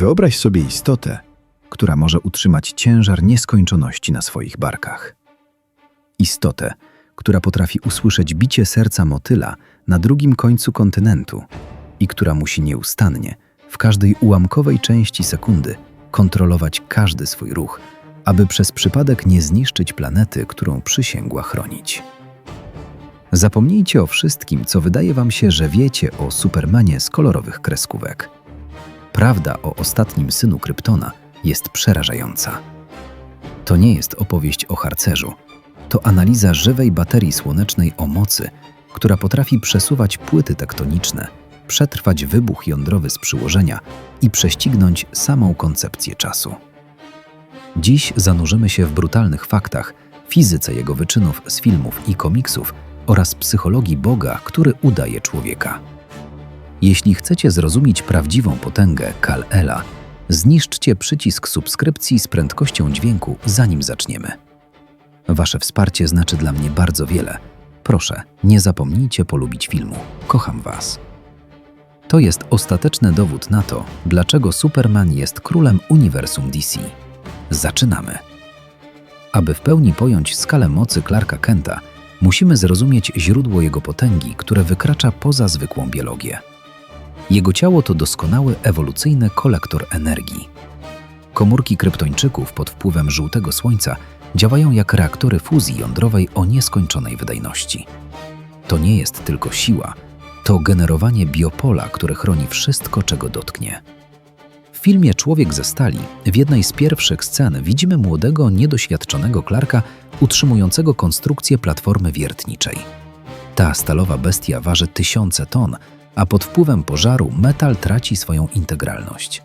Wyobraź sobie istotę, która może utrzymać ciężar nieskończoności na swoich barkach. Istotę, która potrafi usłyszeć bicie serca motyla na drugim końcu kontynentu i która musi nieustannie, w każdej ułamkowej części sekundy, kontrolować każdy swój ruch, aby przez przypadek nie zniszczyć planety, którą przysięgła chronić. Zapomnijcie o wszystkim, co wydaje wam się, że wiecie o Supermanie z kolorowych kreskówek. Prawda o ostatnim synu Kryptona jest przerażająca. To nie jest opowieść o harcerzu. To analiza żywej baterii słonecznej o mocy, która potrafi przesuwać płyty tektoniczne, przetrwać wybuch jądrowy z przyłożenia i prześcignąć samą koncepcję czasu. Dziś zanurzymy się w brutalnych faktach, fizyce jego wyczynów z filmów i komiksów oraz psychologii Boga, który udaje człowieka. Jeśli chcecie zrozumieć prawdziwą potęgę Kal-Ela, zniszczcie przycisk subskrypcji z prędkością dźwięku, zanim zaczniemy. Wasze wsparcie znaczy dla mnie bardzo wiele. Proszę, nie zapomnijcie polubić filmu. Kocham Was. To jest ostateczny dowód na to, dlaczego Superman jest królem uniwersum DC. Zaczynamy. Aby w pełni pojąć skalę mocy Clarka Kenta, musimy zrozumieć źródło jego potęgi, które wykracza poza zwykłą biologię. Jego ciało to doskonały ewolucyjny kolektor energii. Komórki kryptończyków pod wpływem żółtego słońca działają jak reaktory fuzji jądrowej o nieskończonej wydajności. To nie jest tylko siła, to generowanie biopola, które chroni wszystko, czego dotknie. W filmie Człowiek ze stali w jednej z pierwszych scen widzimy młodego, niedoświadczonego Clarka utrzymującego konstrukcję platformy wiertniczej. Ta stalowa bestia waży tysiące ton, a pod wpływem pożaru metal traci swoją integralność.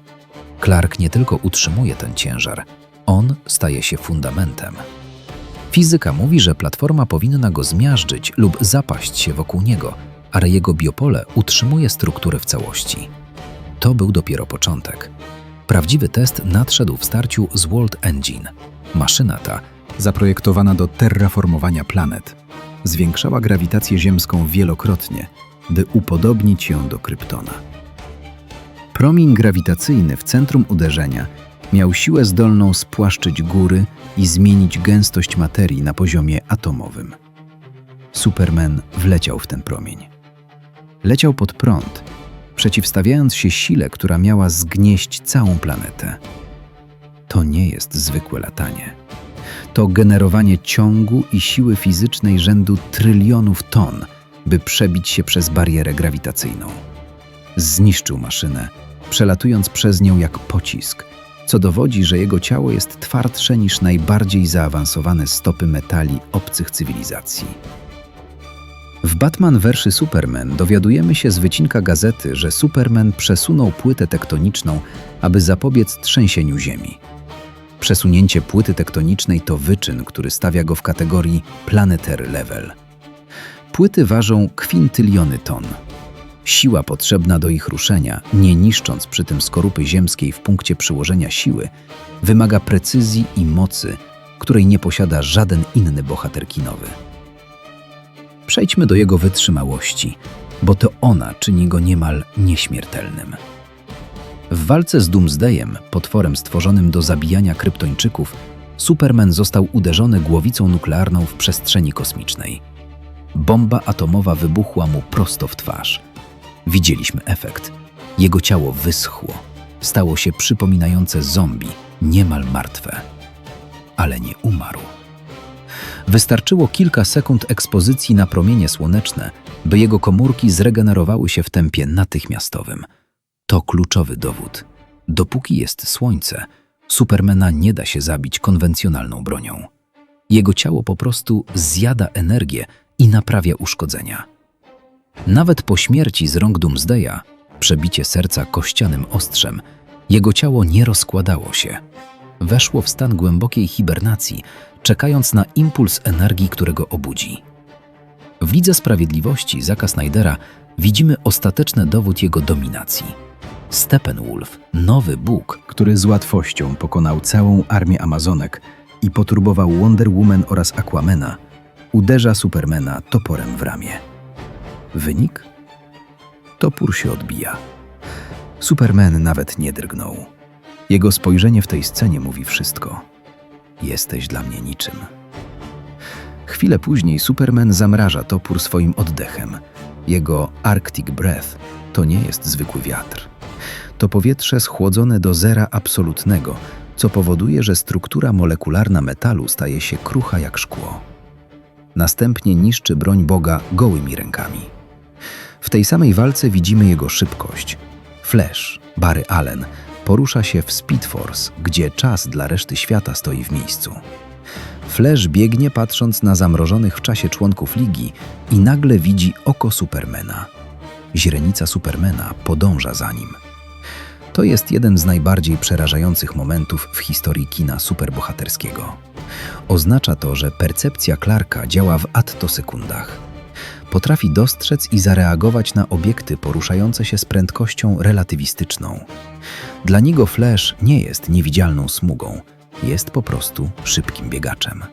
Clark nie tylko utrzymuje ten ciężar, on staje się fundamentem. Fizyka mówi, że platforma powinna go zmiażdżyć lub zapaść się wokół niego, ale jego biopole utrzymuje strukturę w całości. To był dopiero początek. Prawdziwy test nadszedł w starciu z World Engine. Maszyna ta, zaprojektowana do terraformowania planet, zwiększała grawitację ziemską wielokrotnie, by upodobnić ją do Kryptona. Promień grawitacyjny w centrum uderzenia miał siłę zdolną spłaszczyć góry i zmienić gęstość materii na poziomie atomowym. Superman wleciał w ten promień. Leciał pod prąd, przeciwstawiając się sile, która miała zgnieść całą planetę. To nie jest zwykłe latanie. To generowanie ciągu i siły fizycznej rzędu trylionów ton, by przebić się przez barierę grawitacyjną. Zniszczył maszynę, przelatując przez nią jak pocisk, co dowodzi, że jego ciało jest twardsze niż najbardziej zaawansowane stopy metali obcych cywilizacji. W Batman vs Superman dowiadujemy się z wycinka gazety, że Superman przesunął płytę tektoniczną, aby zapobiec trzęsieniu Ziemi. Przesunięcie płyty tektonicznej to wyczyn, który stawia go w kategorii planetary level. Płyty ważą kwintyliony ton. Siła potrzebna do ich ruszenia, nie niszcząc przy tym skorupy ziemskiej w punkcie przyłożenia siły, wymaga precyzji i mocy, której nie posiada żaden inny bohater kinowy. Przejdźmy do jego wytrzymałości, bo to ona czyni go niemal nieśmiertelnym. W walce z Doomsdayem, potworem stworzonym do zabijania kryptończyków, Superman został uderzony głowicą nuklearną w przestrzeni kosmicznej. Bomba atomowa wybuchła mu prosto w twarz. Widzieliśmy efekt. Jego ciało wyschło, stało się przypominające zombie, niemal martwe. Ale nie umarł. Wystarczyło kilka sekund ekspozycji na promienie słoneczne, by jego komórki zregenerowały się w tempie natychmiastowym. To kluczowy dowód. Dopóki jest słońce, Supermana nie da się zabić konwencjonalną bronią. Jego ciało po prostu zjada energię i naprawia uszkodzenia. Nawet po śmierci z rąk Doomsdaya, przebicie serca kościanym ostrzem, jego ciało nie rozkładało się. Weszło w stan głębokiej hibernacji, czekając na impuls energii, którego obudzi. W Lidze Sprawiedliwości Zaka Snydera widzimy ostateczny dowód jego dominacji. Steppenwolf, nowy Bóg, który z łatwością pokonał całą armię Amazonek i poturbował Wonder Woman oraz Aquamena, uderza Supermana toporem w ramię. Wynik? Topór się odbija. Superman nawet nie drgnął. Jego spojrzenie w tej scenie mówi wszystko. Jesteś dla mnie niczym. Chwilę później Superman zamraża topór swoim oddechem. Jego Arctic Breath to nie jest zwykły wiatr. To powietrze schłodzone do zera absolutnego, co powoduje, że struktura molekularna metalu staje się krucha jak szkło. Następnie niszczy broń Boga gołymi rękami. W tej samej walce widzimy jego szybkość. Flash, Barry Allen, porusza się w Speed Force, gdzie czas dla reszty świata stoi w miejscu. Flash biegnie patrząc na zamrożonych w czasie członków ligi i nagle widzi oko Supermana. Źrenica Supermana podąża za nim. To jest jeden z najbardziej przerażających momentów w historii kina superbohaterskiego. Oznacza to, że percepcja Clarka działa w attosekundach. Potrafi dostrzec i zareagować na obiekty poruszające się z prędkością relatywistyczną. Dla niego Flash nie jest niewidzialną smugą, jest po prostu szybkim biegaczem.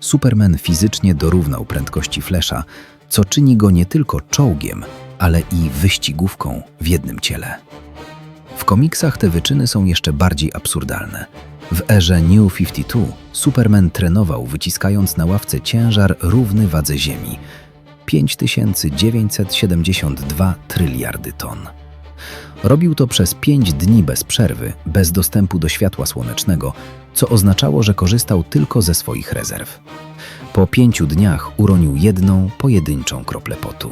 Superman fizycznie dorównał prędkości Flasha, co czyni go nie tylko czołgiem, ale i wyścigówką w jednym ciele. W komiksach te wyczyny są jeszcze bardziej absurdalne. W erze New 52 Superman trenował, wyciskając na ławce ciężar równy wadze Ziemi 5972 tryliardy ton. Robił to przez 5 dni bez przerwy, bez dostępu do światła słonecznego, co oznaczało, że korzystał tylko ze swoich rezerw. Po pięciu dniach uronił jedną, pojedynczą kroplę potu.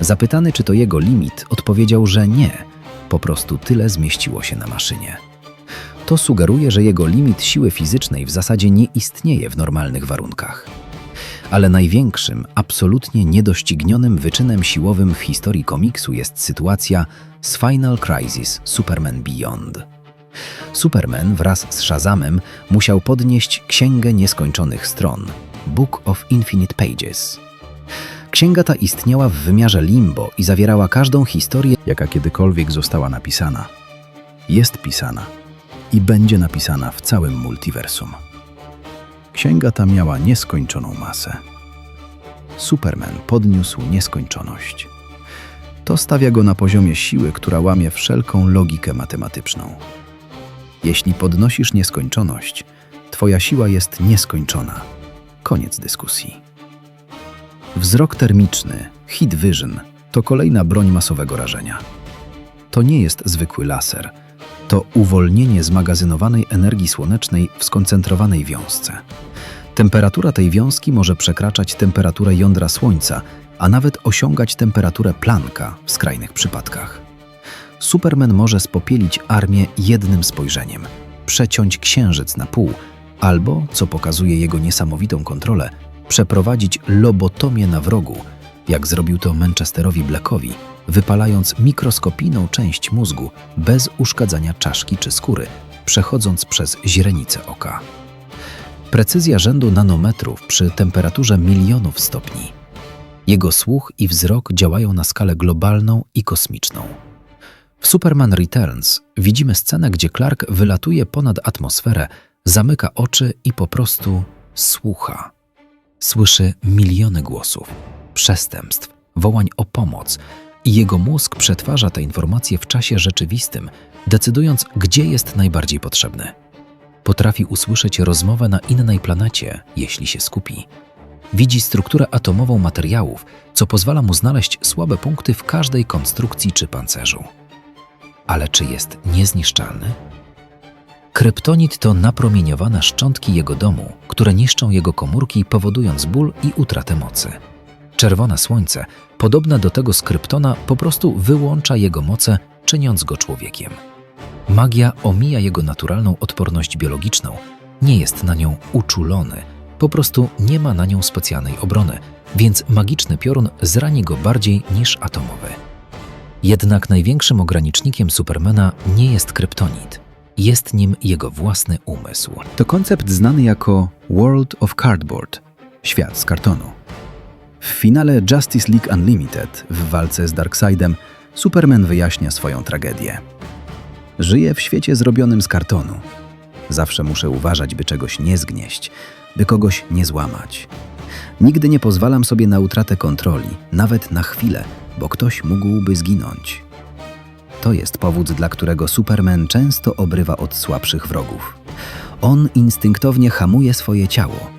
Zapytany, czy to jego limit, odpowiedział, że nie, po prostu tyle zmieściło się na maszynie. To sugeruje, że jego limit siły fizycznej w zasadzie nie istnieje w normalnych warunkach. Ale największym, absolutnie niedoścignionym wyczynem siłowym w historii komiksu jest sytuacja z Final Crisis Superman Beyond. Superman wraz z Shazamem musiał podnieść Księgę Nieskończonych Stron Book of Infinite Pages. Księga ta istniała w wymiarze limbo i zawierała każdą historię, jaka kiedykolwiek została napisana. Jest pisana i będzie napisana w całym multiversum. Księga ta miała nieskończoną masę. Superman podniósł nieskończoność. To stawia go na poziomie siły, która łamie wszelką logikę matematyczną. Jeśli podnosisz nieskończoność, twoja siła jest nieskończona. Koniec dyskusji. Wzrok termiczny, Heat Vision, to kolejna broń masowego rażenia. To nie jest zwykły laser. To uwolnienie zmagazynowanej energii słonecznej w skoncentrowanej wiązce. Temperatura tej wiązki może przekraczać temperaturę jądra Słońca, a nawet osiągać temperaturę Plancka w skrajnych przypadkach. Superman może spopielić armię jednym spojrzeniem, przeciąć księżyc na pół, albo, co pokazuje jego niesamowitą kontrolę, przeprowadzić lobotomię na wrogu, jak zrobił to Manchesterowi Blackowi, wypalając mikroskopijną część mózgu bez uszkadzania czaszki czy skóry, przechodząc przez źrenicę oka. Precyzja rzędu nanometrów przy temperaturze milionów stopni. Jego słuch i wzrok działają na skalę globalną i kosmiczną. W Superman Returns widzimy scenę, gdzie Clark wylatuje ponad atmosferę, zamyka oczy i po prostu słucha. Słyszy miliony głosów, przestępstw, wołań o pomoc i jego mózg przetwarza te informacje w czasie rzeczywistym, decydując, gdzie jest najbardziej potrzebny. Potrafi usłyszeć rozmowę na innej planecie, jeśli się skupi. Widzi strukturę atomową materiałów, co pozwala mu znaleźć słabe punkty w każdej konstrukcji czy pancerzu. Ale czy jest niezniszczalny? Kryptonit to napromieniowane szczątki jego domu, które niszczą jego komórki, powodując ból i utratę mocy. Czerwone słońce, podobne do tego z kryptona, po prostu wyłącza jego moce, czyniąc go człowiekiem. Magia omija jego naturalną odporność biologiczną, nie jest na nią uczulony, po prostu nie ma na nią specjalnej obrony, więc magiczny piorun zrani go bardziej niż atomowy. Jednak największym ogranicznikiem Supermana nie jest kryptonit. Jest nim jego własny umysł. To koncept znany jako World of Cardboard świat z kartonu. W finale Justice League Unlimited w walce z Darkseidem Superman wyjaśnia swoją tragedię. Żyję w świecie zrobionym z kartonu. Zawsze muszę uważać, by czegoś nie zgnieść, by kogoś nie złamać. Nigdy nie pozwalam sobie na utratę kontroli, nawet na chwilę, bo ktoś mógłby zginąć. to jest powód, dla którego Superman często obrywa od słabszych wrogów. On instynktownie hamuje swoje ciało.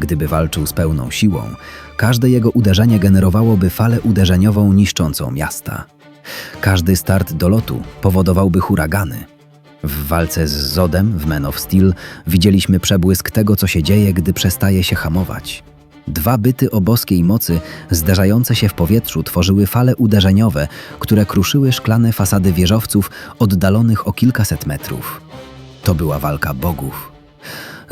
Gdyby walczył z pełną siłą, każde jego uderzenie generowałoby falę uderzeniową niszczącą miasta. Każdy start do lotu powodowałby huragany. W walce z Zodem w Man of Steel widzieliśmy przebłysk tego, co się dzieje, gdy przestaje się hamować. Dwa byty o boskiej mocy zderzające się w powietrzu tworzyły fale uderzeniowe, które kruszyły szklane fasady wieżowców oddalonych o kilkaset metrów. To była walka bogów.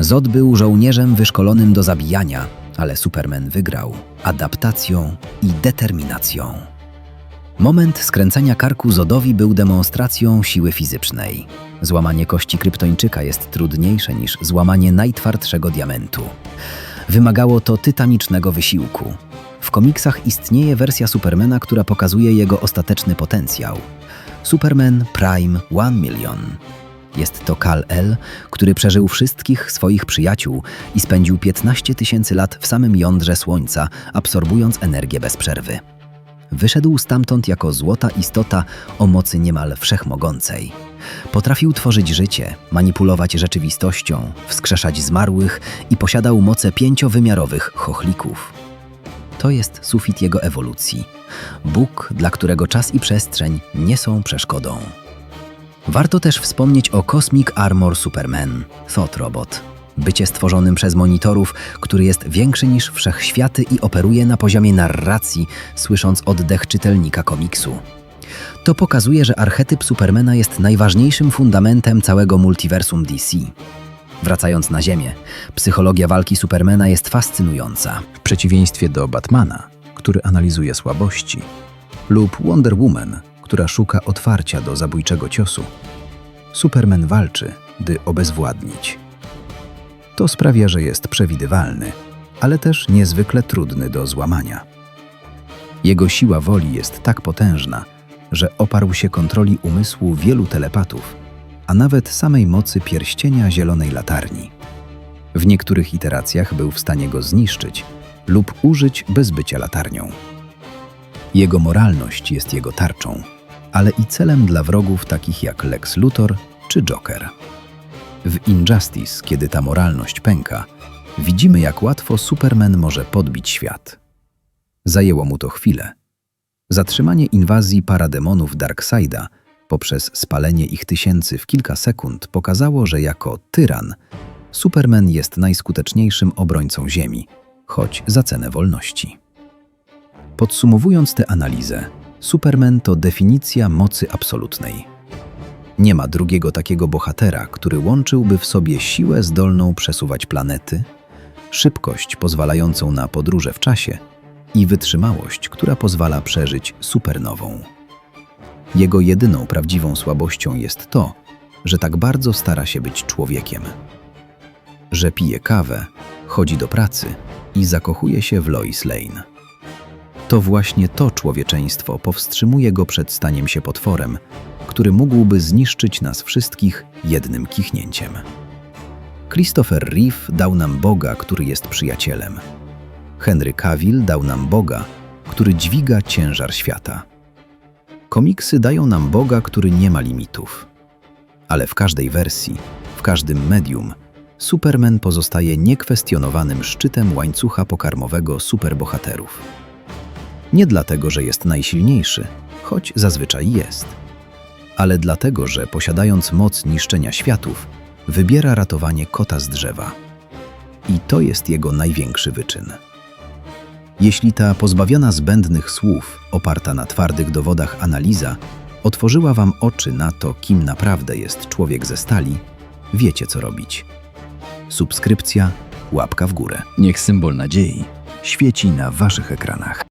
Zod był żołnierzem wyszkolonym do zabijania, ale Superman wygrał adaptacją i determinacją. Moment skręcenia karku Zodowi był demonstracją siły fizycznej. Złamanie kości kryptończyka jest trudniejsze niż złamanie najtwardszego diamentu. Wymagało to tytanicznego wysiłku. W komiksach istnieje wersja Supermana, która pokazuje jego ostateczny potencjał. Superman Prime 1 Million. Jest to Kal-El, który przeżył wszystkich swoich przyjaciół i spędził 15 tysięcy lat w samym jądrze Słońca, absorbując energię bez przerwy. Wyszedł stamtąd jako złota istota o mocy niemal wszechmogącej. Potrafił tworzyć życie, manipulować rzeczywistością, wskrzeszać zmarłych i posiadał moce pięciowymiarowych chochlików. To jest sufit jego ewolucji. Bóg, dla którego czas i przestrzeń nie są przeszkodą. Warto też wspomnieć o Cosmic Armor Superman, Thought Robot. Bycie stworzonym przez monitorów, który jest większy niż wszechświaty i operuje na poziomie narracji, słysząc oddech czytelnika komiksu. To pokazuje, że archetyp Supermana jest najważniejszym fundamentem całego multiversum DC. Wracając na Ziemię, psychologia walki Supermana jest fascynująca. w przeciwieństwie do Batmana, który analizuje słabości, lub Wonder Woman, która szuka otwarcia do zabójczego ciosu. Superman walczy, by obezwładnić. To sprawia, że jest przewidywalny, ale też niezwykle trudny do złamania. Jego siła woli jest tak potężna, że oparł się kontroli umysłu wielu telepatów, a nawet samej mocy pierścienia zielonej latarni. W niektórych iteracjach był w stanie go zniszczyć lub użyć bez bycia latarnią. Jego moralność jest jego tarczą, ale i celem dla wrogów takich jak Lex Luthor czy Joker. W Injustice, kiedy ta moralność pęka, widzimy jak łatwo Superman może podbić świat. Zajęło mu to chwilę. Zatrzymanie inwazji parademonów Darkseida poprzez spalenie ich tysięcy w kilka sekund pokazało, że jako tyran Superman jest najskuteczniejszym obrońcą Ziemi, choć za cenę wolności. Podsumowując tę analizę, Superman to definicja mocy absolutnej. Nie ma drugiego takiego bohatera, który łączyłby w sobie siłę zdolną przesuwać planety, szybkość pozwalającą na podróże w czasie i wytrzymałość, która pozwala przeżyć supernową. Jego jedyną prawdziwą słabością jest to, że tak bardzo stara się być człowiekiem. Że pije kawę, chodzi do pracy i zakochuje się w Lois Lane. To właśnie to człowieczeństwo powstrzymuje go przed staniem się potworem, który mógłby zniszczyć nas wszystkich jednym kichnięciem. Christopher Reeve dał nam Boga, który jest przyjacielem. Henry Cavill dał nam Boga, który dźwiga ciężar świata. Komiksy dają nam Boga, który nie ma limitów. Ale w każdej wersji, w każdym medium, Superman pozostaje niekwestionowanym szczytem łańcucha pokarmowego superbohaterów. Nie dlatego, że jest najsilniejszy, choć zazwyczaj jest, ale dlatego, że posiadając moc niszczenia światów, wybiera ratowanie kota z drzewa. I to jest jego największy wyczyn. Jeśli ta pozbawiona zbędnych słów, oparta na twardych dowodach analiza, otworzyła wam oczy na to, kim naprawdę jest człowiek ze stali, wiecie co robić. Subskrypcja, łapka w górę. Niech symbol nadziei świeci na waszych ekranach.